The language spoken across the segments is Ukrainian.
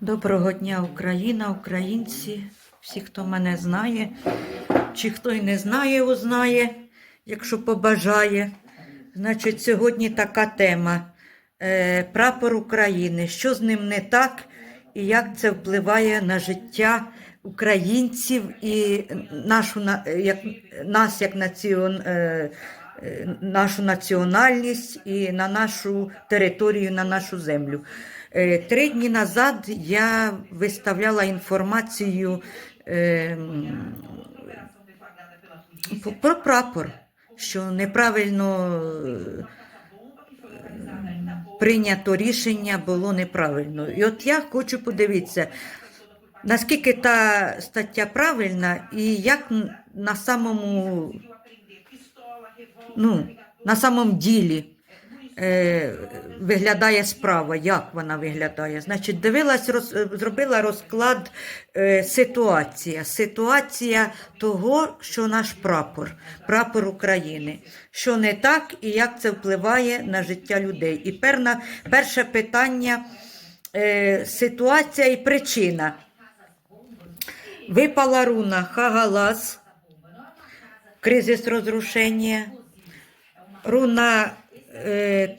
Доброго дня, Україна, українці, всі, хто мене знає, чи хто й не знає, узнає, якщо побажає. Значить, сьогодні така тема е, прапор України. Що з ним не так і як це впливає на життя українців і нашу, як, нас як націон, е, е, нашу національність і на нашу територію, на нашу землю. Е, Три дні назад я виставляла інформацію е, про прапор, що неправильно е, прийнято рішення було неправильно. І от я хочу подивитися, наскільки та стаття правильна і як на самому, ну, на самому ділі е, виглядає справа, як вона виглядає. Значить, дивилась, роз, зробила розклад е, ситуація. Ситуація того, що наш прапор, прапор України. Що не так і як це впливає на життя людей. І перна, перше питання е, ситуація і причина. Випала руна Хагалас, кризис розрушення. Руна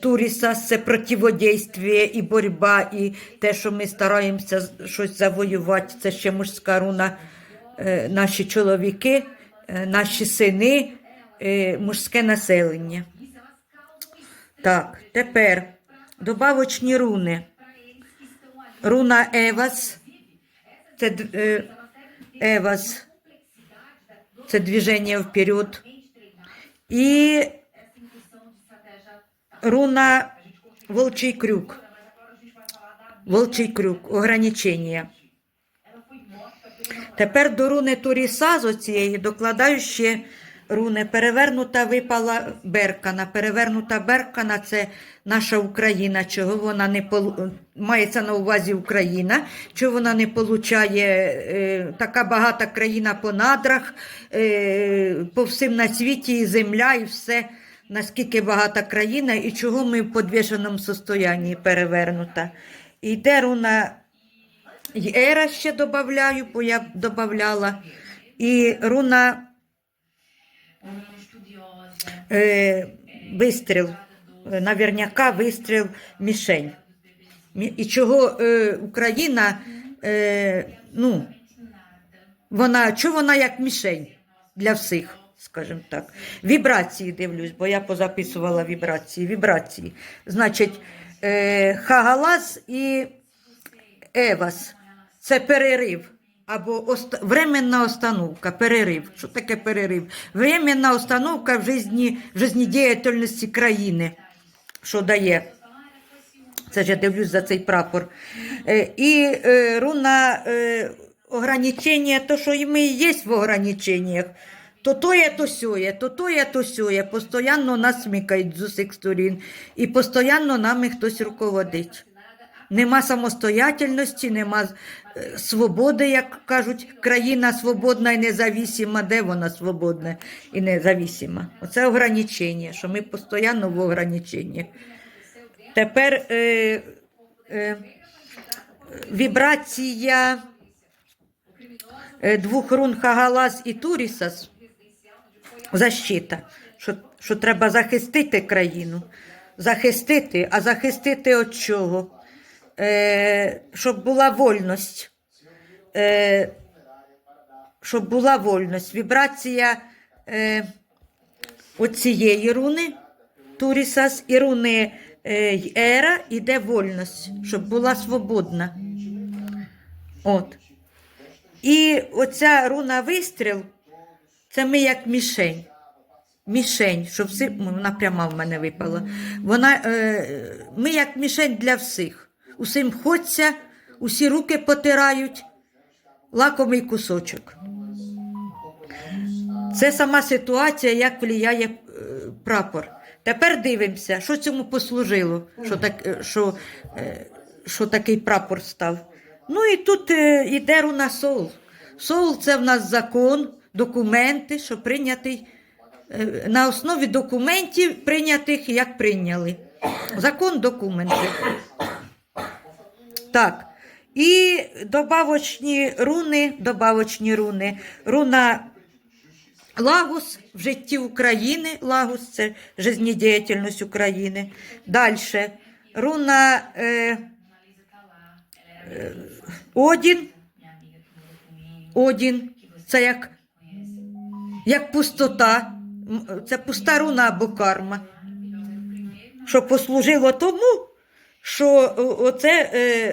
Турісас це противодействие і боротьба, і те, що ми стараємося щось завоювати, це ще мужська руна. Е, наші чоловіки, е, наші сини, е, мужське населення. Так, тепер добавочні руни. Руна Евас. Це е, Евас. Це движення вперед. І руна Волчий крюк. Волчий крюк, ограничення. Тепер до руни Туріса з оцієї докладаю ще руни. Перевернута випала беркана. Перевернута беркана це наша Україна. Чого вона не полу... мається на увазі Україна, чого вона не получає е, така багата країна по надрах, е, по всім на світі, і земля, і все. Наскільки багата країна, і чого ми в подвішеному состоянні перевернута. Йде руна і ще додаю, бо я додавала. І руна е, вистріл, наверняка вистріл мішень. І чого е, Україна, е, ну, вона, чого вона як мішень для всіх, скажімо так. Вібрації дивлюсь, бо я позаписувала вібрації. Вібрації. Значить, е, Хагалас і Евас це перерив або оста... временна остановка, перерив. Що таке перерив? Временна остановка в житті, в життєдіяльності країни, що дає. Це ж я дивлюсь за цей прапор. Е, і е, руна е, ограничення, то що і ми є в ограниченнях. То то є, то сьоє, то то є, то сьоє. Постоянно нас смикають з усіх сторін. І постійно нами хтось руководить. Нема самостоятельності, нема е, свободи, як кажуть, країна свободна і независима. Де вона свободна і независима? Оце ограничення, що ми постійно в ограниченнях. Тепер е, е, вібрація е, двох рун Хагалас і Турісас защита, що, що треба захистити країну. Захистити, а захистити від чого? Е, щоб була вольність. Е, щоб була вольність. Вібрація е, оцієї руни Турісас і руни е, Ера іде вольність, щоб була свободна. От. І оця руна вистріл це ми як мішень. Мішень, що всі, вона пряма в мене випала. Вона, е, ми як мішень для всіх. Усім хочеться, усі руки потирають, лакомий кусочок. Це сама ситуація, як впливає е, прапор. Тепер дивимося, що цьому послужило, що, так, е, що, е, що такий прапор став. Ну і тут е, іде руна Сол. Сол це в нас закон, документи, що прийнятий е, на основі документів, прийнятих як прийняли. Закон документи. Так. І добавочні руни, добавочні руни, руна Лагус в житті України, Лагус це жизнедіяльність України. Далі руна е, е, Одін. Одін. Це як, як пустота. Це пуста руна або карма. Що послужило тому, що о- оце е,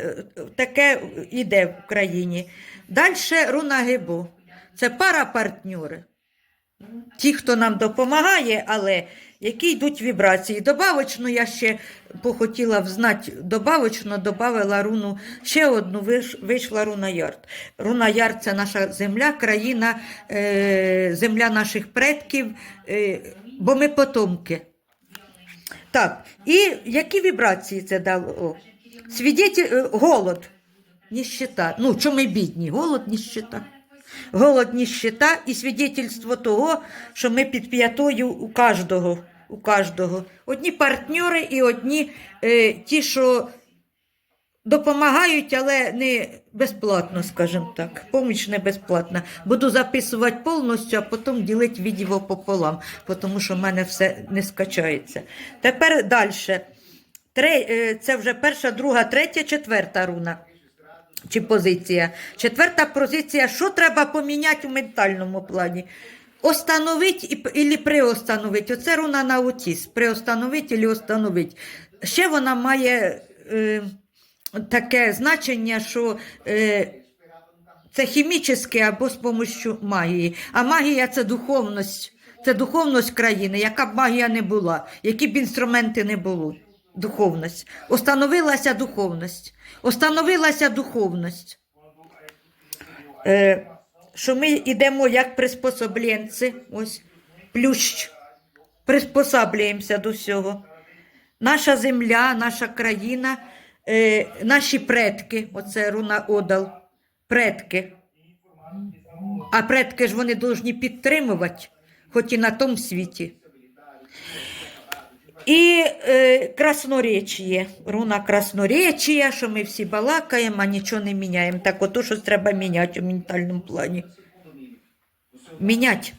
таке іде в Україні. Далі руна гибо. Це пара партньори. Ті, хто нам допомагає, але які йдуть вібрації. Добавочно я ще похотіла взнати, добавочно додала руну, ще одну вийшла руна Ярд. Руна Ярд це наша земля, країна, е, земля наших предків, е, бо ми потомки. Так, і які вібрації це дало? Свідетель, е, голод, ніщита. Ну, що ми бідні? Голод, ніщита. Голод, ніщита і свідетельство того, що ми під п'ятою у кожного. У кожного. Одні партнери і одні е, ті, що допомагають, але не безплатно, скажімо так. Поміч не безплатна. Буду записувати повністю, а потім ділити відео пополам, тому що в мене все не скачається. Тепер далі. Е, це вже перша, друга, третя, четверта руна. Чи позиція. Четверта позиція, що треба поміняти в ментальному плані? Остановить і, приостановить. Оце руна на аутізм. Приостановить і остановить. Ще вона має е, таке значення, що е, це хімічне або з допомогою магії. А магія це духовність. Це духовність країни, яка б магія не була, які б інструменти не було. Духовність. Остановилася духовність. Остановилася духовність. Е, що ми йдемо як приспособленці, ось плющ, приспосаблюємося до всього. Наша земля, наша країна, е, наші предки, оце руна Одал, предки. А предки ж вони повинні підтримувати, хоч і на тому світі. І е, красноречіє, руна красноречія, що ми всі балакаємо, а нічого не міняємо. Так ото щось треба міняти у ментальному плані. Міняти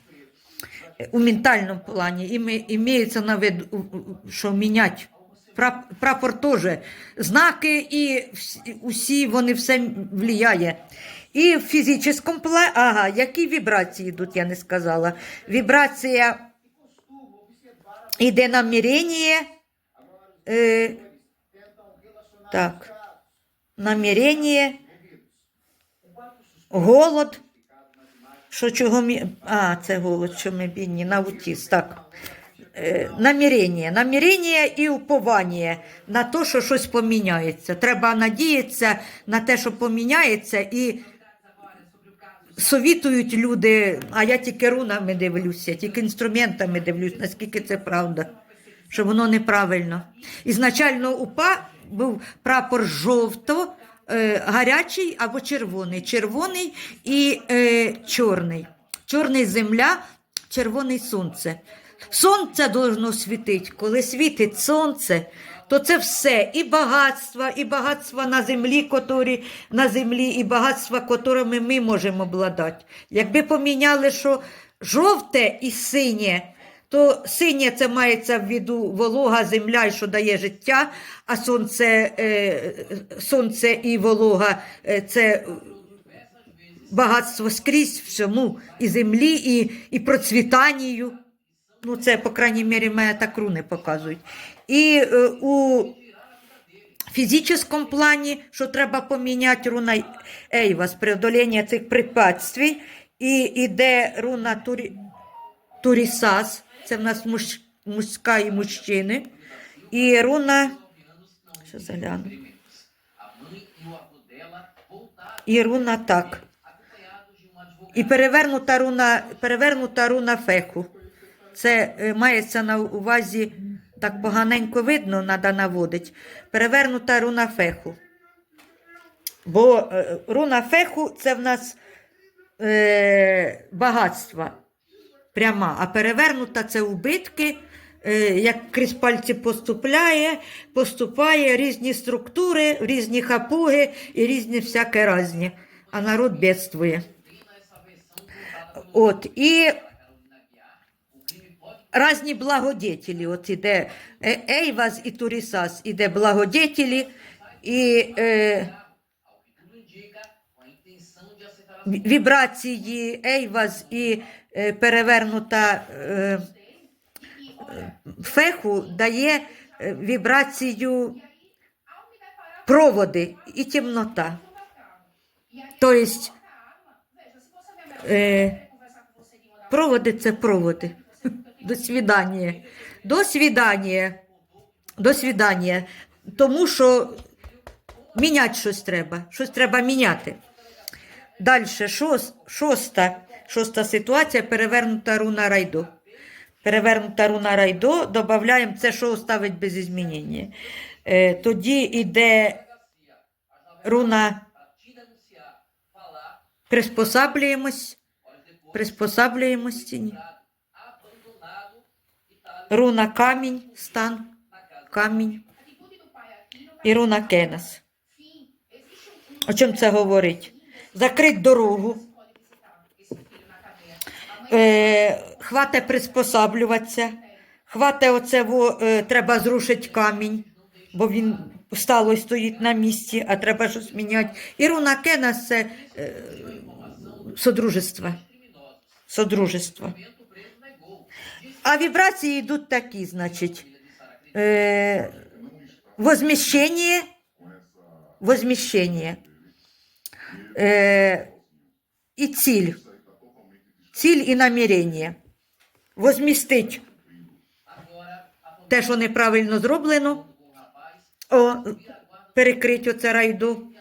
у ментальному плані. І імеється на виду, що міняти. Прапор теж. Знаки і усі вони все влияє. І в фізичному плані, ага, які вібрації йдуть, я не сказала. Вібрація Іде намірення. Е, так. Намірення. Голод. Що чого мі... А, це голод, що ми бідні, на аутіст, так. Е, намірення. Намірення і уповання на те, що щось поміняється. Треба надіятися на те, що поміняється, і совітують люди, а я тільки рунами дивлюся, тільки інструментами дивлюсь, наскільки це правда, що воно неправильно. Ізначально УПА був прапор жовто, е, гарячий або червоний. Червоний і е, чорний. Чорний земля, червоний сонце. Сонце должно світити. Коли світить сонце, то це все і багатства, і багатства на землі, котрі на землі, і багатства, котрими ми можемо обладати. Якби поміняли, що жовте і синє, то синє це мається в виду волога земля, що дає життя, а сонце, е, сонце і волога е, це багатство скрізь всьому, і землі, і, і процвітанню. Ну, це, по крайній мірі, мене так руни показують. І е, у фізичному плані, що треба поміняти руна з преодолення цих препятствий, і іде руна турі, Турісас, це в нас муж, мужська і мужчини, і руна. Що загляну? І руна так. І перевернута руна, перевернута руна феху. Це е, мається на увазі, так поганенько видно, треба наводити. Перевернута руна феху. Бо е, руна феху це в нас е, багатство пряма, а перевернута це убитки, е, як крізь пальці поступляє, поступає різні структури, різні хапуги і різні всяке різні. А народ бедствує. От, і різні благодетелі. От іде е, Ейваз і Турісас, іде благодетелі, і е, вібрації Ейваз і е, перевернута е, феху дає е, вібрацію проводи і темнота. Тобто, е, проводи це проводи. До свидання. До свидання. До свидання. Тому що міняти щось треба. Щось треба міняти. Далі, шос, шоста, шоста ситуація перевернута руна райдо. Перевернута руна райдо, додаємо це, що ставить без змінення. Е, тоді йде руна приспосаблюємось, приспосаблюємось тіні. Руна камінь, стан, камінь і руна кенас. О чому це говорить? Закрить дорогу. Е, хвате приспосаблюватися. Хвате оце, во, е, треба зрушити камінь, бо він стало стоїть на місці, а треба щось міняти. І руна кенас це е, содружество. Содружество. А вібрації йдуть такі, значить. Е, возміщення, возміщення. Е, і ціль. Ціль і намірення. Возмістить те, що неправильно зроблено, о, перекрить оце райду.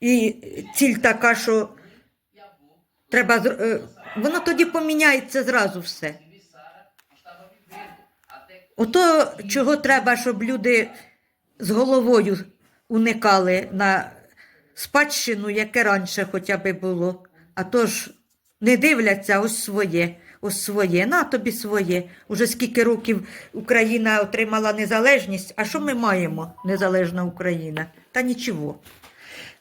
І ціль така, що треба е, воно тоді поміняється зразу все. Ото чого треба, щоб люди з головою уникали на спадщину, яке раніше хоча б було. А то ж не дивляться ось своє, ось своє, на тобі своє. Уже скільки років Україна отримала незалежність. А що ми маємо, незалежна Україна? Та нічого.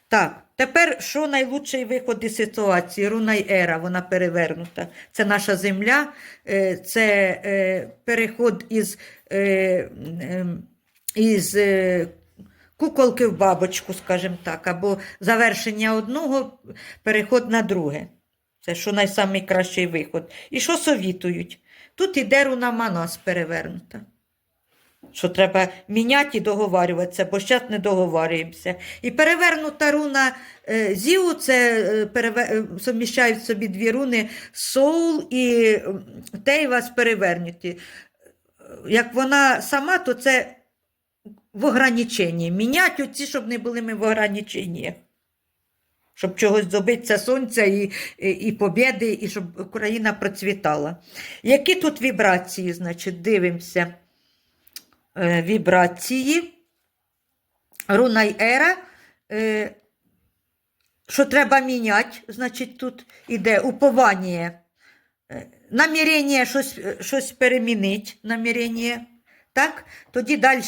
Так, тепер що найлучший виход із ситуації? Руна й Ера, вона перевернута. Це наша земля, е, це е, переход із, е, ем, із куколки в бабочку, скажімо так, або завершення одного, переход на друге. Це що найкращий виход. І що совітують? Тут іде руна Манас перевернута. Що треба міняти і договарюватися, бо зараз не договарюємося. І перевернута руна е, Зіу, це е, переве... е, суміщають собі дві руни Соул і м, Тейвас перевернуті. Як вона сама, то це в ограниченні. Міняти оці, щоб не були ми в ограниченні. Щоб чогось добитися сонця і, і, і побєди, і щоб Україна процвітала. Які тут вібрації, значить, дивимося. Е, вібрації. Руна ера. Е, що треба міняти, значить, тут іде уповання. Е, намірення щось, щось перемінити, намірення. Так? Тоді далі,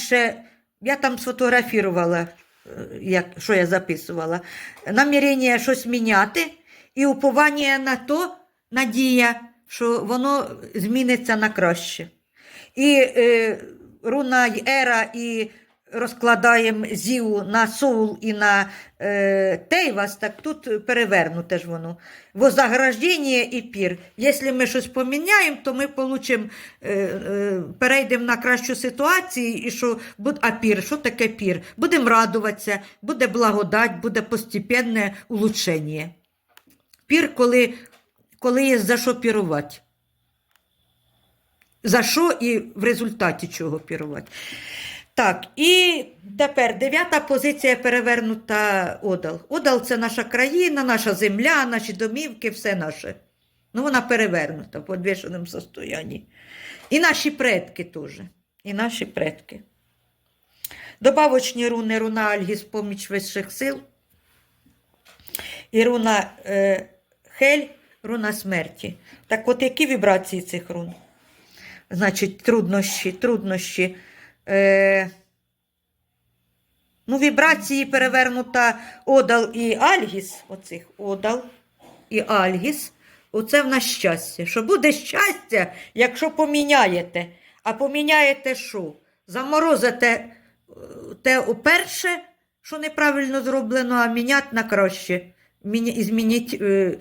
я там сфотографувала, як, що я записувала. Намірення щось міняти і уповання на то, надія, що воно зміниться на краще. І е, руна й ера, і розкладаємо зіву на соул і на е, тейвас, так тут перевернуте ж воно. Возаграждення і пір. Якщо ми щось поміняємо, то ми получимо, е, е, перейдемо на кращу ситуацію. І що, а пір, що таке пір? Будемо радуватися, буде благодать, буде постепенне улучшення. Пір, коли, коли є за що пірувати. За що і в результаті чого пірувати. Так, і тепер дев'ята позиція перевернута Одал. Одал це наша країна, наша земля, наші домівки, все наше. Ну, вона перевернута в подвішеному состоянні. І наші предки теж. І наші предки. Добавочні руни, руна Альгіс, поміч вищих сил. І руна е, Хель, руна смерті. Так от які вібрації цих рун? Значить, труднощі, труднощі. Е, ну, вібрації перевернута одал і альгіс, оцих одал і альгіс. Оце в нас щастя. Що буде щастя, якщо поміняєте. А поміняєте що? Заморозите е, те перше, що неправильно зроблено, а міняти на краще. Змініть е,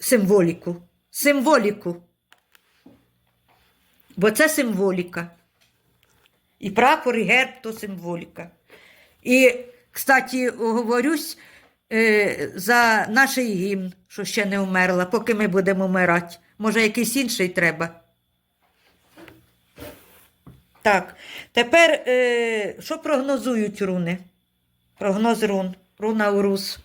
символіку. Символіку. Бо це символіка. І прапор, і герб то символіка. І, кстати, говорюсь е, за наш гімн, що ще не вмерла, поки ми будемо вмирати. Може, якийсь інший треба. Так, тепер е, що прогнозують руни? Прогноз рун, руна Урус.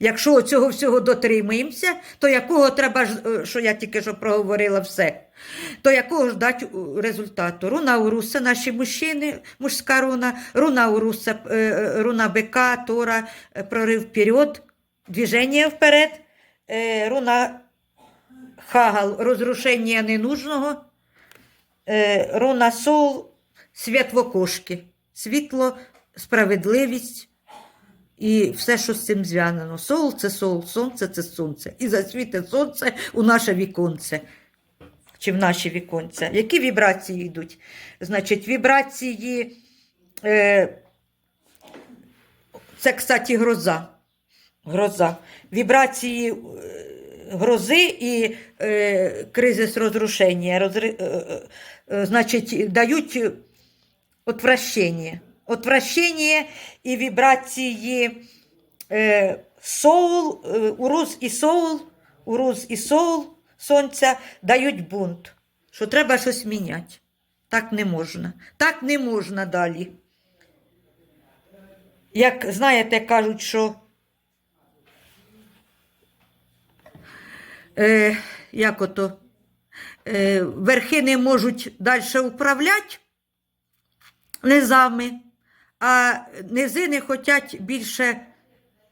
Якщо цього всього дотримуємося, то якого треба, е, що я тільки що проговорила все, то якого ж дати е, результату? Руна Урус це наші мужчини, мужська руна, руна Урус це е, е, руна бика, тора, прорив вперед, движення вперед, руна Хагал, розрушення ненужного, руна Сол, світ в окошки, світло, справедливість. І все, що з цим зв'язано. Сол це сол, сонце це сонце. І засвіте сонце у наше віконце. Чи в наші віконця. Які вібрації йдуть? Значить, вібрації. Е, це, кстати, гроза. Гроза. Вібрації е, грози і е, кризис розрушення. Розри, е, е, значить, дають отвращення. Отвращення і вібрації е, соул, е, уруз і соул, уруз і соул сонця дають бунт, що треба щось міняти. Так не можна. Так не можна далі. Як знаєте, кажуть, що е, як ото, е, верхи не можуть далі управляти низами, а низи не хочуть більше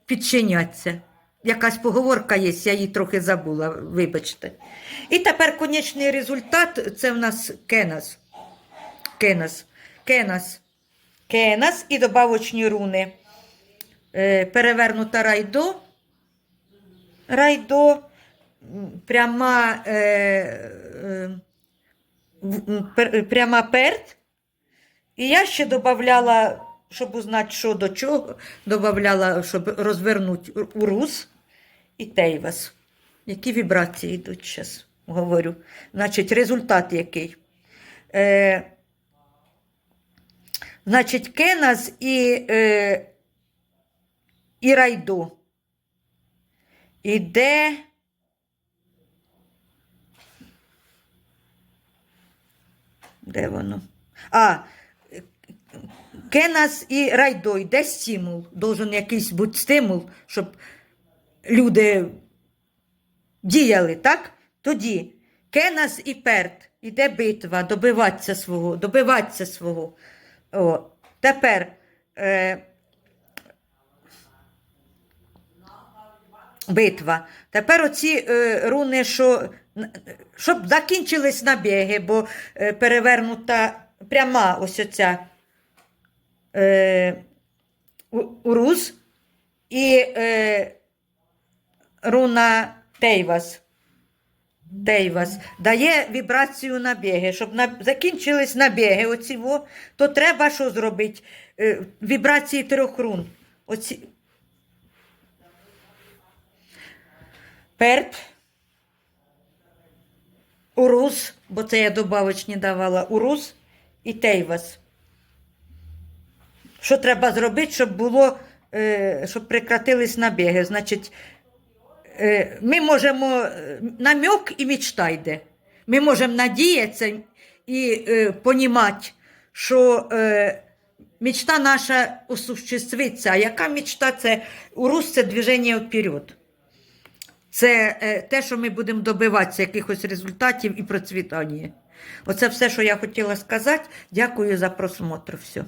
підчинятися. Якась поговорка є, я її трохи забула, вибачте. І тепер конечний результат це в нас кенас. Кенас. Кенас. Кенас і добавочні руни. Е, перевернута райдо. Райдо. Пряма, е, е, пряма перт. І я ще додавала, щоб узнати, що до чого, додавала, щоб розвернути урус і тейвас. Які вібрації йдуть зараз, говорю. Значить, результат який. Е, значить, Кенас і, е, і Райдо. Іде. Де воно? А, Кенас і Райдо, йде стимул. Должен якийсь бути стимул, щоб люди діяли, так? Тоді Кенас і Перт, іде битва, добиватися свого, добиватися свого. О, тепер е, битва. Тепер оці е, руни, що, щоб закінчились набіги, бо е, перевернута пряма ось оця е, урус і е, руна Тейвас. Тейвас дає вібрацію набіги. Щоб на... закінчились набіги, оці во, то треба що зробити? Е, вібрації трьох рун. Оці... Перт, урус, бо це я добавочні давала, урус і тейвас. Що треба зробити, щоб було, е, щоб прекратились набіги? Значить, ми можемо е, намек і мечта йде. Ми можемо надіятися і е, що е, мечта наша осуществиться. А яка мечта? Це урус це движення вперед. Це е, те, що ми будемо добиватися якихось результатів і процвітання. Оце все, що я хотіла сказати. Дякую за просмотр. Все.